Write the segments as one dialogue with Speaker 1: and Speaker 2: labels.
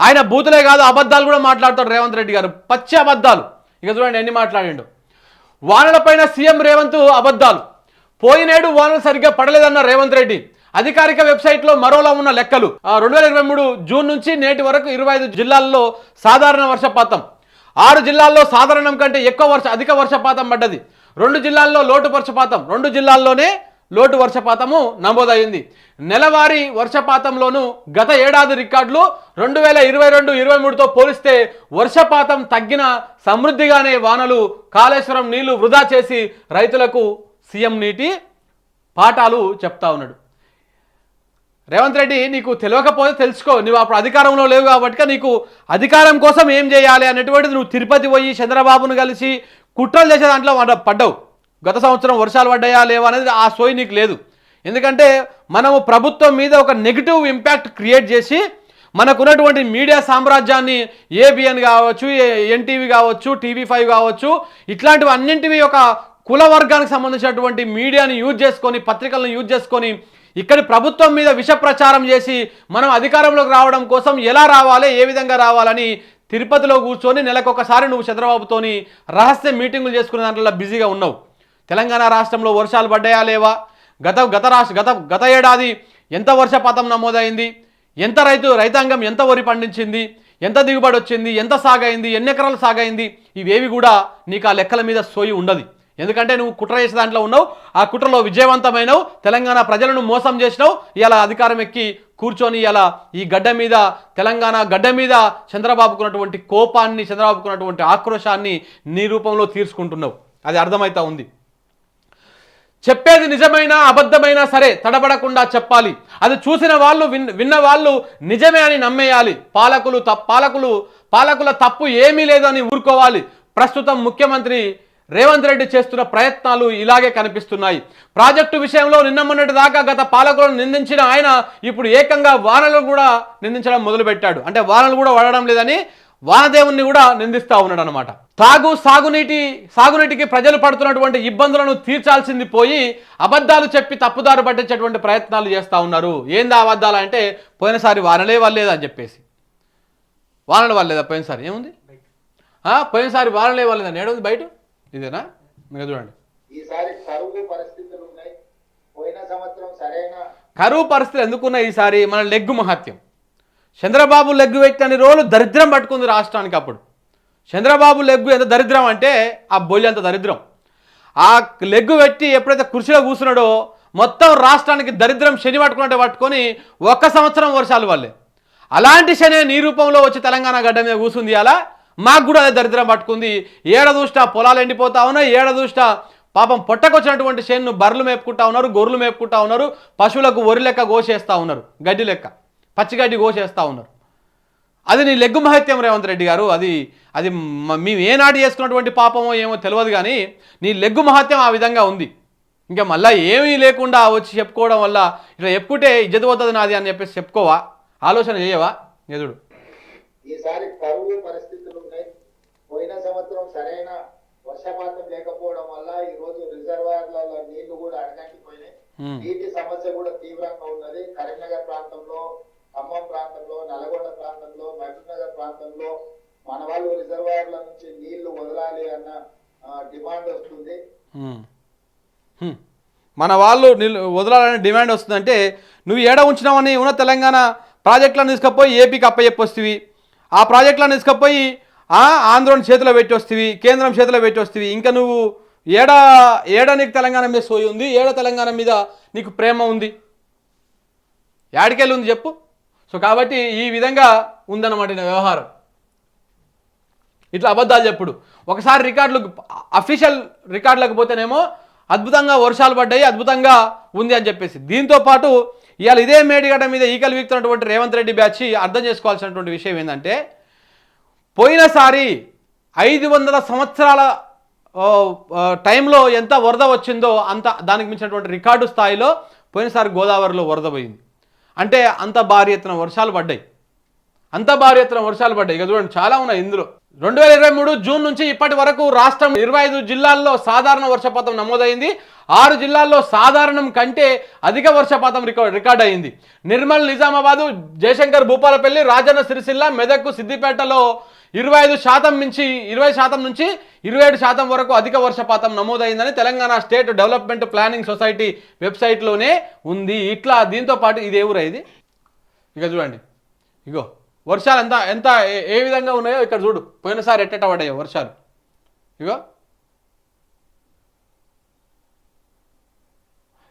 Speaker 1: ఆయన బూతులే కాదు అబద్ధాలు కూడా మాట్లాడతాడు రేవంత్ రెడ్డి గారు. పచ్చి అబద్ధాలు. ఇక చూడండి ఎన్ని మాట్లాడిండు. వానలపైన సీఎం రేవంత్ అబద్ధాలు. పోయినేడు వానలు సరిగ్గా పడలేదన్న రేవంత్ రెడ్డి. అధికారిక వెబ్సైట్లో మరోలా ఉన్న లెక్కలు. రెండు వేల ఇరవై మూడు జూన్ నుంచి నేటి వరకు ఇరవై ఐదు జిల్లాల్లో సాధారణ వర్షపాతం. ఆరు జిల్లాల్లో సాధారణం కంటే ఎక్కువ వర్ష అధిక వర్షపాతం పడ్డది. రెండు జిల్లాల్లో లోటు వర్షపాతం రెండు జిల్లాల్లోనే లోటు వర్షపాతము నమోదైంది నెలవారీ వర్షపాతంలోనూ గత ఏడాది రికార్డులు రెండు వేల ఇరవై రెండు ఇరవై మూడుతో పోలిస్తే వర్షపాతం తగ్గిన సమృద్ధిగానే వానలు కాళేశ్వరం నీళ్ళు వృధా చేసి రైతులకు సీఎం నీటి పాఠాలు చెప్తా ఉన్నాడు. రేవంత్ రెడ్డి నీకు తెలియకపోతే తెలుసుకో నువ్వు అప్పుడు అధికారంలో లేవు కాబట్టి నీకు అధికారం కోసం ఏం చేయాలి అనేటువంటిది నువ్వు తిరుపతి పోయి చంద్రబాబును కలిసి కుట్రలు చేసే దాంట్లో పడ్డావు. గత సంవత్సరం వర్షాలు పడ్డాయా లేవా అనేది ఆ సోయి నీకు లేదు. ఎందుకంటే మనము ప్రభుత్వం మీద ఒక నెగిటివ్ ఇంపాక్ట్ క్రియేట్ చేసి మనకున్నటువంటి మీడియా సామ్రాజ్యాన్ని ఏబిఎన్ కావచ్చు ఎన్టీవీ కావచ్చు టీవీ ఫైవ్ కావచ్చు ఇట్లాంటివి అన్నింటివి ఒక కుల వర్గానికి సంబంధించినటువంటి మీడియాని యూజ్ చేసుకొని పత్రికలను యూజ్ చేసుకొని ఇక్కడి ప్రభుత్వం మీద విష ప్రచారం చేసి మనం అధికారంలోకి రావడం కోసం ఎలా రావాలి ఏ విధంగా రావాలని తిరుపతిలో కూర్చొని నెలకొకసారి నువ్వు చంద్రబాబుతోని రహస్య మీటింగులు చేసుకునే దాంట్లో బిజీగా ఉన్నావు. తెలంగాణ రాష్ట్రంలో వర్షాలు పడ్డాయా లేవా? గత గత రాష్ట్ర గత గత ఏడాది ఎంత వర్షపాతం నమోదైంది? ఎంత రైతు రైతాంగం ఎంత వరి పండించింది? ఎంత దిగుబడి వచ్చింది? ఎంత సాగైంది? ఎన్ని ఎకరాలు సాగైంది? ఇవేవి కూడా నీకు ఆ లెక్కల మీద సోయి ఉండదు. ఎందుకంటే నువ్వు కుట్ర చేసే దాంట్లో ఉన్నావు. ఆ కుట్రలో విజయవంతమైనవు. తెలంగాణ ప్రజలను మోసం చేసినావు. ఇలా అధికారం ఎక్కి కూర్చొని ఇలా ఈ గడ్డ మీద తెలంగాణ గడ్డ మీద చంద్రబాబుకున్నటువంటి కోపాన్ని చంద్రబాబుకున్నటువంటి ఆక్రోశాన్ని నీ రూపంలో తీర్చుకుంటున్నావు. అది అర్థమవుతా ఉంది. చెప్పేది నిజమైనా అబద్ధమైనా సరే తడబడకుండా చెప్పాలి. అది చూసిన వాళ్ళు విన్ విన్న వాళ్ళు నిజమే అని నమ్మేయాలి. పాలకులు తప్ పాలకులు పాలకుల తప్పు ఏమీ లేదని ఊరుకోవాలి. ప్రస్తుతం ముఖ్యమంత్రి రేవంత్ రెడ్డి చేస్తున్న ప్రయత్నాలు ఇలాగే కనిపిస్తున్నాయి. ప్రాజెక్టు విషయంలో నిన్న మొన్నటి దాకా గత పాలకులను నిందించిన ఆయన ఇప్పుడు ఏకంగా వానలు కూడా నిందించడం మొదలుపెట్టాడు. అంటే వానలు కూడా వాడడం లేదని వానదేవుణ్ణి కూడా నిందిస్తా ఉన్నాడు అనమాట తాగు సాగునీటి సాగునీటికి ప్రజలు పడుతున్నటువంటి ఇబ్బందులను తీర్చాల్సింది పోయి అబద్ధాలు చెప్పి తప్పుదారు పట్టించేటువంటి ప్రయత్నాలు చేస్తూ ఉన్నారు. ఏందా అబద్ధాలు అంటే పోయినసారి వానలే వల్లేదని చెప్పేసి. వానలు వల్లేదా పోయినసారి? ఏముంది? ఆ, పోయినసారి వానలే వల్లేదని ఏడుంది బయట? ఇదేనా? ఇంకా చూడండి.
Speaker 2: కరువు పరిస్థితులు
Speaker 1: ఎందుకున్నాయి ఈసారి? మన లెగ్గు మహత్యం. చంద్రబాబు లెగ్గు వ్యక్తి రోజులు దరిద్రం పట్టుకుంది రాష్ట్రానికి అప్పుడు. చంద్రబాబు లెగ్గు ఎంత దరిద్రం అంటే ఆ బొల్లి అంత దరిద్రం. ఆ లెగ్గు పెట్టి ఎప్పుడైతే కుర్చీలో కూర్చున్నాడో మొత్తం రాష్ట్రానికి దరిద్రం శని పట్టుకున్నట్టు పట్టుకొని ఒక్క సంవత్సరం వర్షాలు వల్లే అలాంటి శని నీ రూపంలో వచ్చి తెలంగాణ గడ్డ మీద కూర్చుంది అలా మాకు కూడా అదే దరిద్రం పట్టుకుంది. ఏడ దూష్ట పొలాలు ఎండిపోతా ఉన్నాయి ఏడ దూష్ట పాపం పొట్టకొచ్చినటువంటి శనిను బర్రెలు మేపుకుంటా ఉన్నారు గొర్రెలు మేపుకుంటా ఉన్నారు పశువులకు ఒరి లెక్క కోసేస్తా ఉన్నారు గడ్డి లెక్క. పచ్చిగడ్డి కోసేస్తా ఉన్నారు. అది నీ లెగ్గు మహత్యం రేవంత్ రెడ్డి గారు. అది అది మేము ఏనాటి చేసుకున్నటువంటి పాపమో ఏమో తెలియదు కానీ నీ లెగ్గు మహత్యం ఆ విధంగా ఉంది. ఇంకా మళ్ళీ ఏమీ లేకుండా వచ్చి చెప్పుకోవడం వల్ల ఇట్లా చెప్పుకుంటే ఇజ్జత పోతుంది నాది అని చెప్పేసి చెప్పుకోవా? ఆలోచన చేయవా? ఎదుడు
Speaker 2: ఈసారి కరువు పరిస్థితులు ఉన్నాయి. పోయిన సంవత్సరం సరైన వర్షపాతం లేకపోవడం వల్ల ఈ రోజు రిజర్వాయర్లలో నీళ్ళు కూడా అడగంటిపోయినాయి. నీటి సమస్య కూడా తీవ్రంగా ఉన్నది. కరీంనగర్ ప్రాంతంలో ఖమ్మం ప్రాంతంలో నల్గొండ ప్రాంతంలో మహబూబ్నగర్ ప్రాంతంలో మన వాళ్ళు రిజర్వాయర్ల నుంచి నీళ్ళు వదలాలి అన్న డిమాండ్ వస్తుంది.
Speaker 1: మన వాళ్ళు నిల్ వదలాలని డిమాండ్ వస్తుందంటే నువ్వు ఏడ ఉంచినావని ఉన్న తెలంగాణ ప్రాజెక్టులను తీసుకపోయి ఏపీకి అప్పచెప్పొస్తివి. ఆ ప్రాజెక్టులను తీసుకపోయి ఆ, చేతిలో పెట్టి వస్తుంది కేంద్రం చేతిలో పెట్టి వస్తుంది ఇంకా నువ్వు ఏడ ఏడ నీకు తెలంగాణ మీద సోయి ఉంది? ఏడ తెలంగాణ మీద నీకు ప్రేమ ఉంది? యాడికెళ్ళి ఉంది చెప్పు. సో కాబట్టి ఈ విధంగా ఉందన్నమాట నా వ్యవహారం. ఇట్లా అబద్ధాలు చెప్పుడు. ఒకసారి రికార్డులు అఫీషియల్ రికార్డులకు పోతేనేమో అద్భుతంగా వర్షాలు పడ్డాయి అద్భుతంగా ఉంది అని చెప్పేసి. దీంతో పాటు ఇవాళ ఇదే మేడిగడ్డ మీద ఈకలు వీక్తున్నటువంటి రేవంత్ రెడ్డి బ్యాచ్ అర్థం చేసుకోవాల్సినటువంటి విషయం ఏంటంటే పోయినసారి ఐదు వందల సంవత్సరాల టైంలో ఎంత వరద వచ్చిందో అంత దానికి మించినటువంటి రికార్డు స్థాయిలో పోయినసారి గోదావరిలో వరద పోయింది. అంటే అంత భారీ ఎత్తున వర్షాలు పడ్డాయి. అంత భారీ ఎత్తున వర్షాలు పడ్డాయి. ఇక చూడండి చాలా ఉన్నాయి ఇందులో. రెండు వేల ఇరవై మూడు జూన్ నుంచి ఇప్పటి వరకు రాష్ట్రం ఇరవై ఐదు జిల్లాల్లో సాధారణ వర్షపాతం నమోదైంది. ఆరు జిల్లాల్లో సాధారణం కంటే అధిక వర్షపాతం రికార్డ్ రికార్డ్ అయింది. నిర్మల్ నిజామాబాదు జయశంకర్ భూపాలపల్లి రాజన్న సిరిసిల్ల మెదక్ సిద్దిపేటలో ఇరవై ఐదు శాతం నుంచి ఇరవై శాతం నుంచి ఇరవై ఏడు శాతం వరకు అధిక వర్షపాతం నమోదైందని Telangana state development planning society వెబ్సైట్లోనే ఉంది. ఇట్లా దీంతో పాటు ఇది ఏ ఇది? ఇక చూడండి. ఇగో వర్షాలు ఎంత ఎంత ఏ- విధంగా ఉన్నాయో ఇక్కడ చూడు. పోయినసారి ఎట్టెట్ట పడ్డాయో వర్షాలు. ఇగో.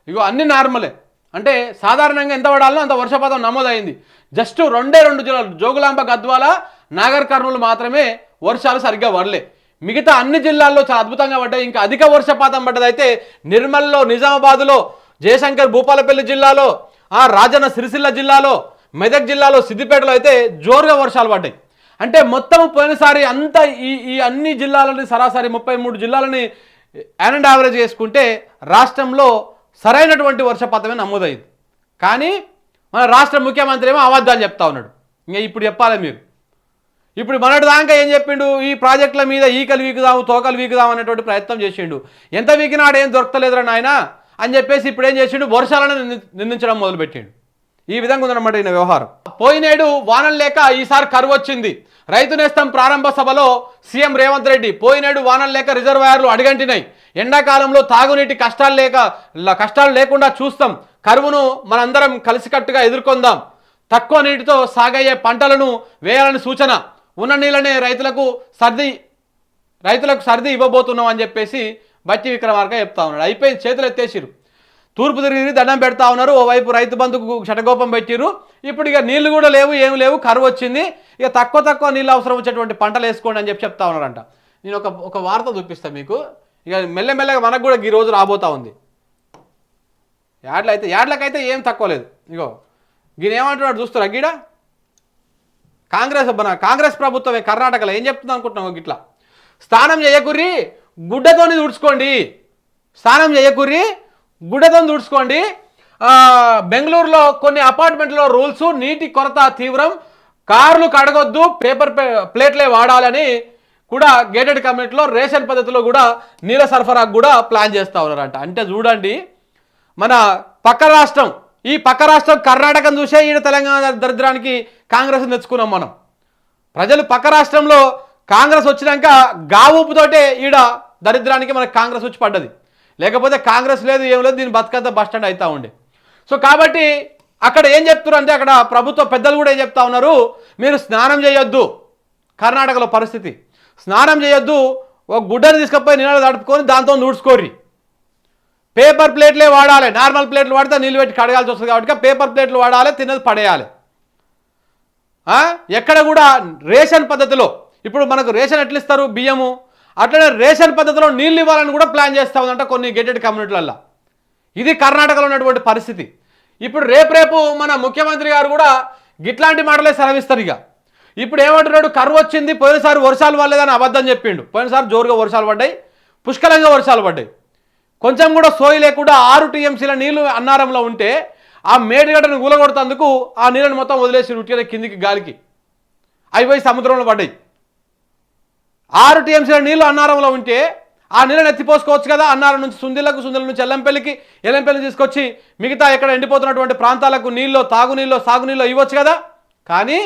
Speaker 1: ఇగో అన్ని నార్మలే. అంటే సాధారణంగా ఎంత పడాలో అంత వర్షపాతం నమోదైంది. జస్ట్ రెండే రెండు జిల్లాలు జోగులాంబ గద్వాల నాగర్ కర్నూలు మాత్రమే వర్షాలు సరిగ్గా పడలే. మిగతా అన్ని జిల్లాల్లో చాలా అద్భుతంగా పడ్డాయి. ఇంకా అధిక వర్షపాతం పడ్డదైతే నిర్మల్లో నిజామాబాద్లో జయశంకర్ భూపాలపల్లి జిల్లాలో ఆ రాజన్న సిరిసిల్ల జిల్లాలో మెదక్ జిల్లాలో సిద్దిపేటలో అయితే జోరుగా వర్షాలు పడ్డాయి. అంటే మొత్తం పోయినసారి అంతా ఈ ఈ అన్ని జిల్లాలని సరాసరి ముప్పై మూడు జిల్లాలని యాన్ అండ్ యావరేజ్ చేసుకుంటే రాష్ట్రంలో సరైనటువంటి వర్షపాతమే నమోదైంది కానీ మన రాష్ట్ర ముఖ్యమంత్రి ఏమో అబద్ధాలు చెప్తా ఉన్నాడు. ఇంకా ఇప్పుడు చెప్పాలి మీరు. ఇప్పుడు మొన్నటి దాకా ఏం చెప్పిండు? ఈ ప్రాజెక్టుల మీద ఈకలు వీకుదాము తోకలు వీకుదాం అనేటువంటి ప్రయత్నం చేసిండు. ఎంత వీకినాడు ఏం దొరకలేదురా నాయన? అని చెప్పేసి ఇప్పుడు ఏం చేసిండు? వర్షాలను నింది- నిందించడం మొదలుపెట్టిండు. ఈ విధంగా ఉందన్నమాట ఈయన వ్యవహారం. పోయినేడు వానలు లేక ఈసారి కరువు వచ్చింది. రైతు నేస్తం ప్రారంభ సభలో సీఎం రేవంత్ రెడ్డి పోయినేడు వానలు లేక రిజర్వాయర్లు అడిగంటినాయి. ఎండాకాలంలో తాగునీటి కష్టాలు లేక కష్టాలు లేకుండా చూస్తాం. కరువును మనందరం కలిసికట్టుగా ఎదుర్కొందాం. తక్కువ నీటితో సాగయ్యే పంటలను వేయాలని సూచన. ఉన్న నీళ్ళనే రైతులకు సర్ది రైతులకు సర్ది ఇవ్వబోతున్నాం అని చెప్పేసి బట్టి విక్రమార్క చెప్తా ఉన్నాడు. అయిపోయింది చేతులు ఎత్తేసిరు తూర్పు తిరిగి దండం పెడతా ఉన్నారు. ఓవైపు రైతు బంధుకు షటగోపం పెట్టిరు ఇప్పుడు ఇక నీళ్ళు కూడా లేవు ఏమి లేవు కరువు వచ్చింది. ఇక తక్కువ తక్కువ నీళ్ళు అవసరం వచ్చేటువంటి పంటలు వేసుకోండి అని చెప్పి చెప్తా ఉన్నారంట నేను ఒక ఒక వార్త చూపిస్తాను మీకు. ఇక మెల్లమెల్లగా మనకు కూడా ఈ రోజు రాబోతా ఉంది. యాడ్లు అయితే యాడ్లకైతే ఏం తక్కువ లేదు. ఇగో ఈయన ఏమంటున్నాడు చూస్తారా గీడ? కాంగ్రెస్ మన కాంగ్రెస్ ప్రభుత్వమే కర్ణాటకలో. ఏం చెప్తుంది అనుకుంటున్నావు గిట్లా స్నానం చేయకుర్రి గుడ్డతోని తుడుచుకోండి. స్నానం చేయకుర్రి గుడ్డతోని తుడుచుకోండి. బెంగళూరులో కొన్ని అపార్ట్మెంట్లో రూల్స్ నీటి కొరత తీవ్రం కార్లు కడగొద్దు పేపర్ ప్లేట్లే వాడాలని కూడా గేటెడ్ కమ్యూనిటీలో రేషన్ పద్ధతిలో కూడా నీళ్ళ సరఫరాకు కూడా ప్లాన్ చేస్తూ ఉన్నారంట. అంటే చూడండి మన పక్క రాష్ట్రం ఈ పక్క రాష్ట్రం కర్ణాటకను చూసే ఈడ తెలంగాణ దరిద్రానికి కాంగ్రెస్ తెచ్చుకున్నాం మనం. ప్రజలు పక్క రాష్ట్రంలో కాంగ్రెస్ వచ్చినాక గావుపుతోటే ఈడ దరిద్రానికి మనకు కాంగ్రెస్ వచ్చి పడ్డది. లేకపోతే కాంగ్రెస్ లేదు ఏం లేదు దీని బతుకంతా బస్ స్టాండ్ అవుతూ ఉండే. సో కాబట్టి అక్కడ ఏం చెప్తున్నారు అంటే అక్కడ ప్రభుత్వ పెద్దలు కూడా ఏం చెప్తా ఉన్నారు మీరు స్నానం చేయొద్దు కర్ణాటకలో పరిస్థితి. స్నానం చేయొద్దు ఒక గుడ్డని తీసుకపోయి నీళ్ళు తడుపుకొని దాంతో నూడ్చుకోర్రి. పేపర్ ప్లేట్లే వాడాలి. నార్మల్ ప్లేట్లు వాడితే నీళ్ళు పెట్టి కడగాల్సి వస్తుంది కాబట్టి పేపర్ ప్లేట్లు వాడాలి తిన్నది పడేయాలి. ఎక్కడ కూడా రేషన్ పద్ధతిలో ఇప్పుడు మనకు రేషన్ ఎట్లా ఇస్తారు బియ్యము? అట్లనే రేషన్ పద్ధతిలో నీళ్ళు ఇవ్వాలని కూడా ప్లాన్ చేస్తా ఉందంట కొన్ని గేటెడ్ కమ్యూనిటీలల్లో. ఇది కర్ణాటకలో ఉన్నటువంటి పరిస్థితి. ఇప్పుడు రేపు రేపు మన ముఖ్యమంత్రి గారు కూడా గిట్లాంటి మాటలే సెలవిస్తారు ఇక. ఇప్పుడు ఏమంటున్నాడు? కరువు వచ్చింది పోయినసారి వర్షాలు పడలేదని అబద్ధం చెప్పిండు. పోయినసారి జోరుగా వర్షాలు పడ్డాయి పుష్కలంగా వర్షాలు పడ్డాయి. కొంచెం కూడా సోయి లేకుండా ఆరు టీఎంసీల నీళ్ళు అన్నారంలో ఉంటే ఆ మేడిగడ్డను కూలగొడుతందుకు ఆ నీళ్ళని మొత్తం వదిలేసి ఉట్టిన కిందికి గాలికి. అవి పోయి సముద్రంలో పడ్డాయి. ఆరు టీఎంసీల నీళ్ళు అన్నారంలో ఉంటే ఆ నీళ్ళని ఎత్తిపోసుకోవచ్చు కదా అన్నారం నుంచి సుందిలకు సుందిల నుంచి ఎల్లంపల్లికి ఎల్లంపల్లిని తీసుకొచ్చి మిగతా ఎక్కడ ఎండిపోతున్నటువంటి ప్రాంతాలకు నీళ్ళు తాగునీళ్ళు సాగునీళ్ళు ఇవ్వచ్చు కదా? కానీ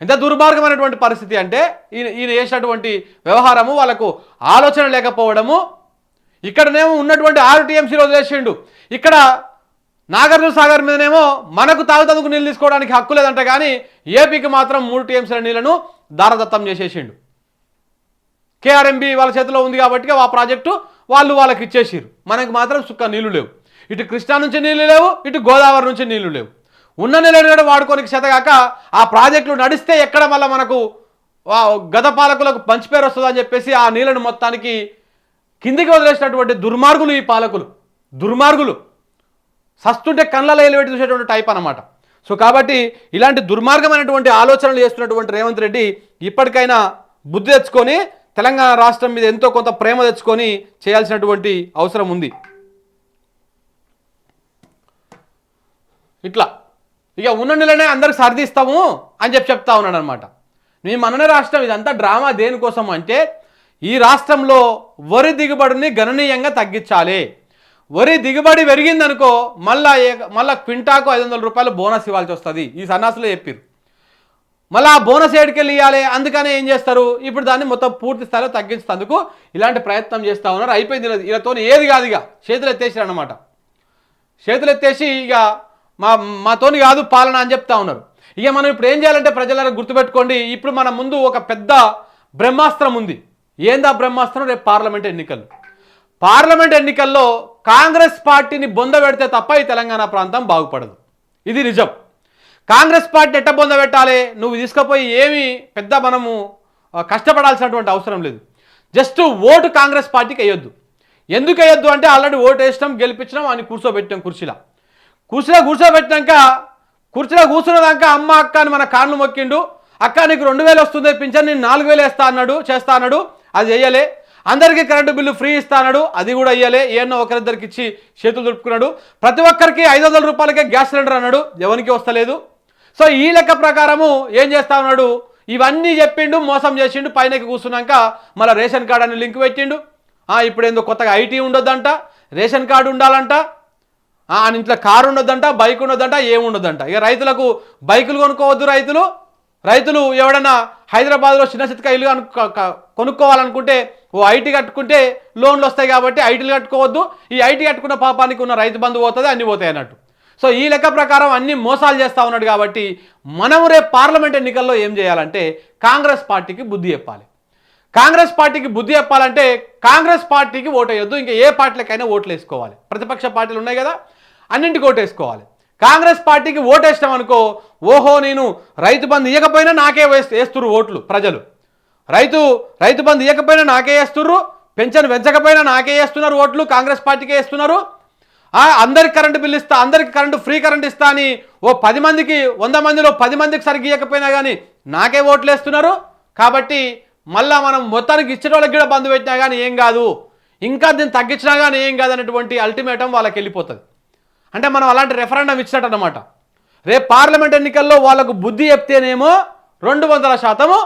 Speaker 1: ఎంత దుర్మార్గమైనటువంటి పరిస్థితి అంటే ఈయన ఈయన చేసినటువంటి వ్యవహారము వాళ్ళకు ఆలోచన లేకపోవడము ఇక్కడనేమో ఉన్నటువంటి ఆరు టీఎంసీలు వదిలేసిండు ఇక్కడ నాగార్జున సాగర్ మీదనేమో మనకు తాగుతందుకు నీళ్ళు తీసుకోవడానికి హక్కు లేదంట కానీ ఏపీకి మాత్రం మూడు టీఎంసీల నీళ్ళను దారదత్తం చేసేసిండు. కేఆర్ఎంబి వాళ్ళ చేతిలో ఉంది కాబట్టి ఆ ప్రాజెక్టు వాళ్ళు వాళ్ళకి ఇచ్చేసిరు మనకు మాత్రం సుక్క నీళ్ళు లేవు. ఇటు కృష్ణా నుంచి నీళ్ళు లేవు ఇటు గోదావరి నుంచి నీళ్ళు లేవు. ఉన్న నీళ్ళు కూడా వాడుకోనికి చేతగాక ఆ ప్రాజెక్టులు నడిస్తే ఎక్కడ మళ్ళీ మనకు గత పాలకులకు మంచి పేరు వస్తుందని చెప్పేసి ఆ నీళ్ళను మొత్తానికి కిందికి వదిలేసినటువంటి దుర్మార్గులు ఈ పాలకులు. దుర్మార్గులు. సస్తుంటే కళ్ళలో ఎలివేటి చూసేటువంటి టైప్ అనమాట సో కాబట్టి ఇలాంటి దుర్మార్గమైనటువంటి ఆలోచనలు చేస్తున్నటువంటి రేవంత్ రెడ్డి ఇప్పటికైనా బుద్ధి తెచ్చుకొని తెలంగాణ రాష్ట్రం మీద ఎంతో కొంత ప్రేమ తెచ్చుకొని చేయాల్సినటువంటి అవసరం ఉంది. ఇట్లా. ఇక ఉన్న నెలనే అందరికి సర్దిస్తాము అని చెప్పి చెప్తా ఉన్నాడు అనమాట మీ మననే రాష్ట్రం ఇదంతా డ్రామా దేనికోసం అంటే ఈ రాష్ట్రంలో వరి దిగుబడిని గణనీయంగా తగ్గించాలి. వరి దిగుబడి పెరిగిందనుకో మళ్ళా మళ్ళా క్వింటాకు ఐదు వందల రూపాయలు బోనస్ ఇవ్వాల్సి వస్తుంది. ఈ సన్నాసులో చెప్పారు మళ్ళీ ఆ బోనస్ ఏడుకెళ్ళి ఇవ్వాలి అందుకనే ఏం చేస్తారు? ఇప్పుడు దాన్ని మొత్తం పూర్తి స్థాయిలో తగ్గించేందుకు ఇలాంటి ప్రయత్నం చేస్తూ ఉన్నారు. అయిపోయింది ఇలా- వీళ్ళతో ఏది కాదు ఇక. చేతులు ఎత్తేసారు అనమాట చేతులు ఎత్తేసి ఇక మా మాతోని కాదు పాలన అని చెప్తా ఉన్నారు. ఇక మనం ఇప్పుడు ఏం చేయాలంటే ప్రజలను గుర్తుపెట్టుకోండి. ఇప్పుడు మన ముందు ఒక పెద్ద బ్రహ్మాస్త్రం ఉంది. ఏందా బ్రహ్మాస్త్రం? రేపు పార్లమెంట్ ఎన్నికలు. పార్లమెంట్ ఎన్నికల్లో కాంగ్రెస్ పార్టీని బొంద పెడితే తప్ప ఈ తెలంగాణ ప్రాంతం బాగుపడదు. ఇది నిజం. కాంగ్రెస్ పార్టీ ఎట్ట బొంద పెట్టాలి? నువ్వు తీసుకుపోయి ఏమి పెద్ద మనము కష్టపడాల్సినటువంటి అవసరం లేదు. జస్ట్ ఓటు కాంగ్రెస్ పార్టీకి వేయొద్దు. ఎందుకు వేయొద్దు అంటే ఆల్రెడీ ఓటు వేసినాం గెలిపించినాం అని కూర్చోబెట్టాం కుర్చీలో. కుర్చీలో కూర్చోబెట్టినాక కుర్చీలో కూర్చున్నదాక అమ్మ అక్క అని మన కాళ్ళు మొక్కిండు. అక్క నీకు రెండు వేలు వస్తుంది పింఛన్ నేను నాలుగు వేలు వేస్తా అన్నాడు చేస్తా అన్నాడు. అది చెయ్యలే. అందరికీ కరెంటు బిల్లు ఫ్రీ ఇస్తా అన్నాడు. అది కూడా ఇయ్యలే ఏమన్నా ఒకరిద్దరికి ఇచ్చి చేతులు దులుపుకున్నాడు. ప్రతి ఒక్కరికి ఐదు వందల రూపాయలకే గ్యాస్ సిలిండర్ అన్నాడు. ఎవరికి వస్తలేదు. సో ఈ లెక్క ప్రకారము ఏం చేస్తా ఉన్నాడు? ఇవన్నీ చెప్పిండు మోసం చేసిండు పైనకి కూర్చున్నాక మళ్ళీ రేషన్ కార్డు అని లింక్ పెట్టిండు. ఆ, ఇప్పుడు ఏందో కొత్తగా ఐటీ ఉండొద్దంట రేషన్ కార్డు ఉండాలంట ఇంట్లో కారు ఉండొద్దంట బైక్ ఉండొద్దంట ఏముండొద్దంట ఇక రైతులకు బైకులు కొనుక్కోవద్దు రైతులు. రైతులు ఎవడన్నా హైదరాబాద్లో చిన్న చితక ఇల్లు అను- కొనుక్కోవాలనుకుంటే ఓ ఐటీ కట్టుకుంటే లోన్లు వస్తాయి కాబట్టి ఐటీలు కట్టుకోవద్దు. ఈ ఐటీ కట్టుకున్న పాపానికి ఉన్న రైతు బంధు పోతుంది అన్ని పోతాయి అన్నట్టు. సో ఈ లెక్క ప్రకారం అన్ని మోసాలు చేస్తూ ఉన్నాడు కాబట్టి మనం రేపు పార్లమెంట్ ఎన్నికల్లో ఏం చేయాలంటే కాంగ్రెస్ పార్టీకి బుద్ధి చెప్పాలి. కాంగ్రెస్ పార్టీకి బుద్ధి చెప్పాలంటే కాంగ్రెస్ పార్టీకి ఓటు వేయొద్దు ఇంకా ఏ పార్టీలకైనా ఓట్లు వేసుకోవాలి. ప్రతిపక్ష పార్టీలు ఉన్నాయి కదా అన్నింటికి ఓటు వేసుకోవాలి. కాంగ్రెస్ పార్టీకి ఓటు అనుకో ఓహో నేను రైతు బంధు ఇవ్వకపోయినా నాకే వేస్ ఓట్లు ప్రజలు. రైతు రైతు బంధు ఇవ్వకపోయినా నాకే వేస్తుర్రు పెన్షన్ పెంచకపోయినా నాకే వేస్తున్నారు ఓట్లు కాంగ్రెస్ పార్టీకే వేస్తున్నారు. అందరికి కరెంటు బిల్లు ఇస్తా అందరికి కరెంటు ఫ్రీ కరెంట్ ఇస్తా అని ఓ పది మందికి వంద మందిలో పది మందికి సరిగ్గా ఇవ్వకపోయినా కానీ నాకే ఓట్లు వేస్తున్నారు. కాబట్టి మళ్ళా మనం మొత్తానికి ఇచ్చిన వాళ్ళకి కూడా బంధు పెట్టినా కానీ ఏం కాదు. ఇంకా దీన్ని తగ్గించినా కానీ ఏం కాదు అనేటువంటి అల్టిమేటం వాళ్ళకి వెళ్ళిపోతుంది. అంటే మనం అలాంటి రెఫరెండం ఇచ్చినట్టు అనమాట రేపు పార్లమెంట్ ఎన్నికల్లో వాళ్ళకు బుద్ధి చెప్తేనేమో రెండు వందల శాతము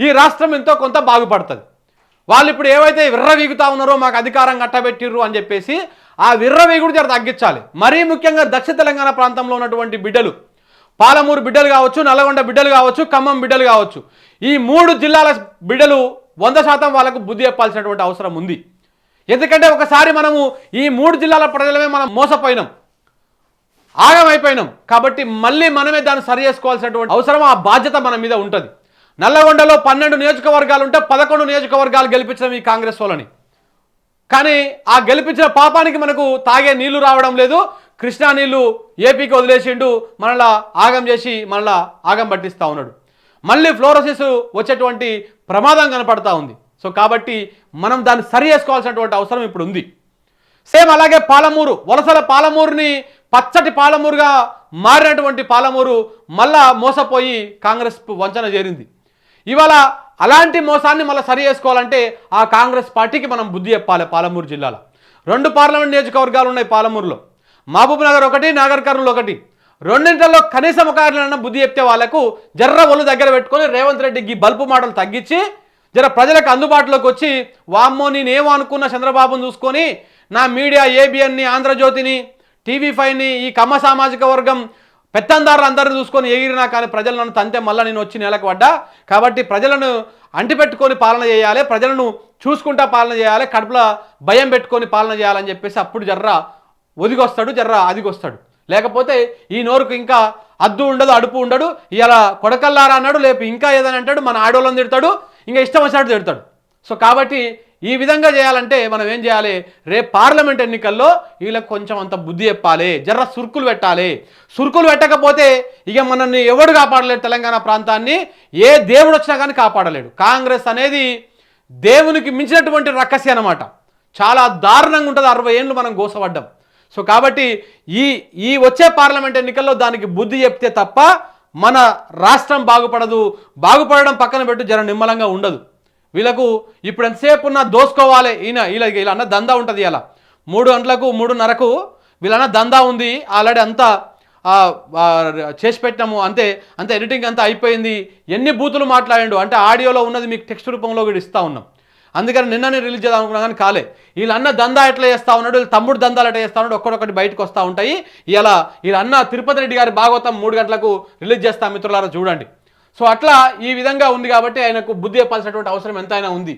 Speaker 1: ఈ రాష్ట్రం ఎంతో కొంత బాగుపడుతుంది. వాళ్ళు ఇప్పుడు ఏవైతే విర్రవీగుతా ఉన్నారో మాకు అధికారం కట్టబెట్టిర్రు అని చెప్పేసి ఆ విర్రవీగుడు జర తగ్గించాలి. మరీ ముఖ్యంగా దక్షిణ తెలంగాణ ప్రాంతంలో ఉన్నటువంటి బిడ్డలు. పాలమూరు బిడ్డలు కావచ్చు నల్గొండ బిడ్డలు కావచ్చు ఖమ్మం బిడ్డలు కావచ్చు. ఈ మూడు జిల్లాల బిడ్డలు వంద శాతం వాళ్ళకు బుద్ధి చెప్పాల్సినటువంటి అవసరం ఉంది. ఎందుకంటే ఒకసారి మనము ఈ మూడు జిల్లాల ప్రజలమే మనం మోసపోయినాం. ఆగమైపోయినాం. కాబట్టి మళ్ళీ మనమే దాన్ని సరి చేసుకోవాల్సినటువంటి అవసరం ఆ బాధ్యత మన మీద ఉంటుంది. నల్లగొండలో పన్నెండు నియోజకవర్గాలు ఉంటే పదకొండు నియోజకవర్గాలు గెలిపించడం ఈ కాంగ్రెస్ వాళ్ళని. కానీ ఆ గెలిపించిన పాపానికి మనకు తాగే నీళ్ళు రావడం లేదు. కృష్ణా నీళ్ళు ఏపీకి వదిలేసిండు. మనలా ఆగం చేసి మనలా ఆగం పట్టిస్తూ ఉన్నాడు. మళ్ళీ ఫ్లోరోసిస్ వచ్చేటువంటి ప్రమాదం కనపడతా ఉంది. సో కాబట్టి మనం దాన్ని సరి చేసుకోవాల్సినటువంటి అవసరం ఇప్పుడు ఉంది. సేమ్ అలాగే పాలమూరు వలసల పాలమూరుని పచ్చటి పాలమూరుగా మారినటువంటి పాలమూరు మళ్ళా మోసపోయి కాంగ్రెస్ వంచన చేరింది. ఇవాళ అలాంటి మోసాన్ని మళ్ళీ సరి చేసుకోవాలంటే ఆ కాంగ్రెస్ పార్టీకి మనం బుద్ధి చెప్పాలి పాలమూరు జిల్లాలో. రెండు పార్లమెంట్ నియోజకవర్గాలు ఉన్నాయి పాలమూరులో. మహబూబ్ నగర్ ఒకటి నాగర్ కర్నూలు ఒకటి. రెండింటిలో కనీసం ఒక బుద్ధి చెప్తే వాళ్ళకు జర్ర ఒళ్ళు దగ్గర పెట్టుకొని రేవంత్ రెడ్డికి బల్పు మాటలు తగ్గించి జర ప్రజలకు అందుబాటులోకి వచ్చి వామ్మో నేనేమో అనుకున్న చంద్రబాబును చూసుకొని నా మీడియా ఏబిఎన్ని ఆంధ్రజ్యోతిని టీవీ ఫైవ్ని ఈ కమ్మ సామాజిక వర్గం పెత్తందారులు అందరిని చూసుకొని ఎగిరినా కానీ ప్రజలు నన్ను తంతే మళ్ళీ నేను వచ్చి నెలకు పడ్డా. కాబట్టి ప్రజలను అంటిపెట్టుకొని పాలన చేయాలి ప్రజలను చూసుకుంటా పాలన చేయాలి కడుపులో భయం పెట్టుకొని పాలన చేయాలని చెప్పేసి అప్పుడు జర్ర ఒదిగొస్తాడు జర్ర అదిగొస్తాడు లేకపోతే ఈ నోరుకు ఇంకా అద్దు ఉండదు అడుపు ఉండడు. ఇలా కొడకల్లారా అన్నాడు లేపు ఇంకా ఏదని అంటాడు మన ఆడోళ్ళని తిడతాడు ఇంకా ఇష్టం వచ్చినట్టు తిడతాడు. సో కాబట్టి ఈ విధంగా చేయాలంటే మనం ఏం చేయాలి? రేపు పార్లమెంట్ ఎన్నికల్లో వీళ్ళకి కొంచెం అంత బుద్ధి చెప్పాలి. జర్ర సురుకులు పెట్టాలి. సురుకులు పెట్టకపోతే ఇక మనల్ని ఎవడు కాపాడలేడు తెలంగాణ ప్రాంతాన్ని? ఏ దేవుడు వచ్చినా కానీ కాపాడలేడు. కాంగ్రెస్ అనేది దేవునికి మించినటువంటి రక్కసి అనమాట చాలా దారుణంగా ఉంటుంది. అరవై ఏళ్ళు మనం గోసపడ్డాం. సో కాబట్టి ఈ ఈ వచ్చే పార్లమెంట్ ఎన్నికల్లో దానికి బుద్ధి చెప్తే తప్ప మన రాష్ట్రం బాగుపడదు. బాగుపడడం పక్కన పెట్టు జర నిమ్మలంగా ఉండదు. వీళ్ళకు ఇప్పుడు ఎంతసేపు ఉన్నా దోసుకోవాలి. ఈయన వీళ్ళ వీళ్ళ అన్న దందా ఉంటుంది ఇలా మూడు గంటలకు మూడున్నరకు వీళ్ళన్న దందా ఉంది. ఆల్రెడీ అంతా చేసి పెట్టినాము. అంతే అంత ఎడిటింగ్ అంతా అయిపోయింది. ఎన్ని బూతులు మాట్లాడిండు? అంటే ఆడియోలో ఉన్నది మీకు టెక్స్ట్ రూపంలో కూడా ఇస్తా ఉన్నాం. అందుకని నిన్ననే రిలీజ్ చేద్దాం అనుకున్నా కానీ కాలే. వీళ్ళ అన్న దందా ఎట్లా చేస్తా ఉన్నాడు? వీళ్ళ తమ్ముడు దందాలు ఎట్లా చేస్తూ ఉన్నాడు? ఒక్కడొక్కటి బయటకు వస్తూ ఉంటాయి. ఇలా వీళ్ళన్న తిరుపతి రెడ్డి గారి భాగవతం మూడు గంటలకు రిలీజ్ చేస్తాం మిత్రులారా చూడండి. సో అట్లా ఈ విధంగా ఉంది కాబట్టి ఆయనకు బుద్ధి చెప్పాల్సినటువంటి అవసరం ఎంతైనా ఉంది.